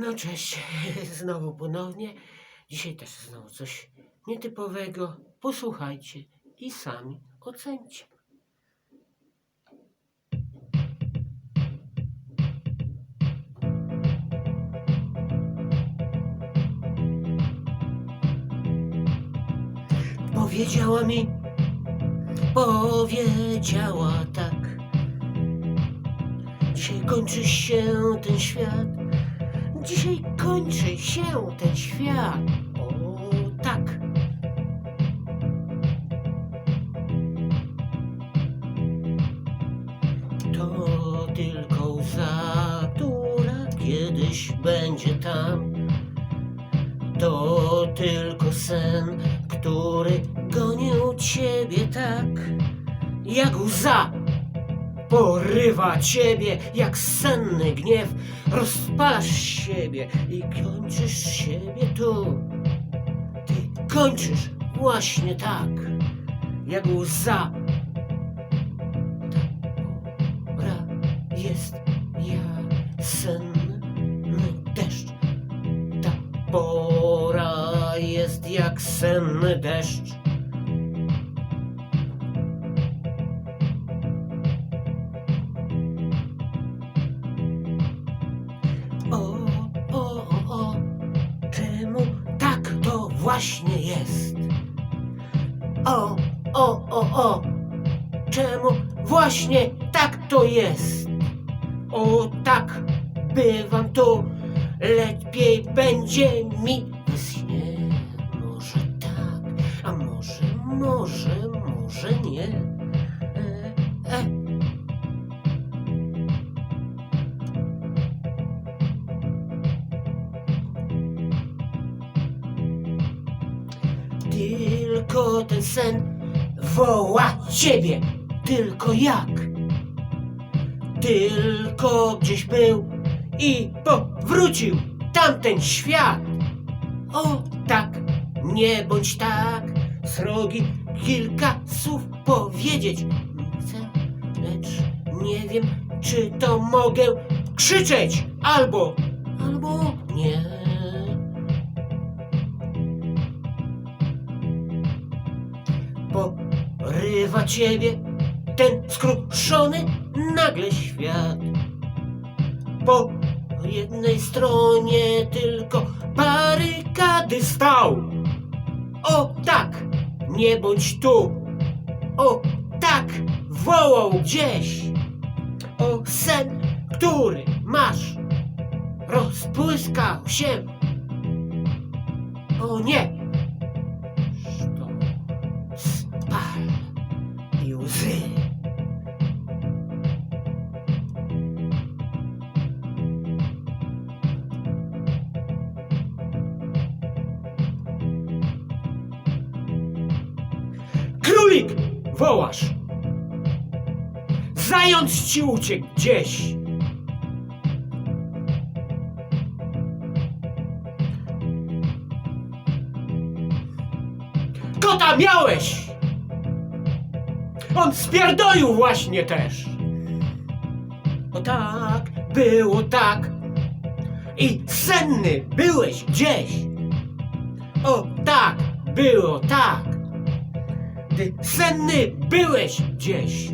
No cześć, znowu ponownie. Dzisiaj też znowu coś nietypowego. Posłuchajcie i sami ocencie. Powiedziała mi, powiedziała tak. Dzisiaj kończy się ten świat. Dzisiaj kończy się ten świat. O tak. To tylko łza, kiedyś będzie tam. To tylko sen, który gonił ciebie tak, jak łza porywa ciebie jak senny gniew, rozpalasz siebie i kończysz siebie tu. Ty kończysz właśnie tak, jak łza. Ta pora jest jak senny deszcz. Ta pora jest jak senny deszcz. Właśnie jest? O, o, o, o, czemu właśnie tak to jest? O, tak, bywam tu, lepiej będzie mi we śnie. Może tak, a może, może, może nie. Tylko ten sen woła ciebie. Tylko jak? Tylko gdzieś był i powrócił tamten świat. O tak, nie bądź tak, srogi, kilka słów powiedzieć chcę, lecz nie wiem, czy to mogę krzyczeć albo, albo nie. Porywa ciebie ten skruszony nagle świat. Po jednej stronie tylko barykady stał. O tak, nie bądź tu. O tak, wołał gdzieś. O sen, który masz, rozpłyskał się. O nie, Królik! Wołasz! Zając ci uciekł gdzieś! Kota miałeś! On spierdolił właśnie też! O tak, było tak! I senny byłeś gdzieś! O tak, było tak! Ty senny byłeś gdzieś!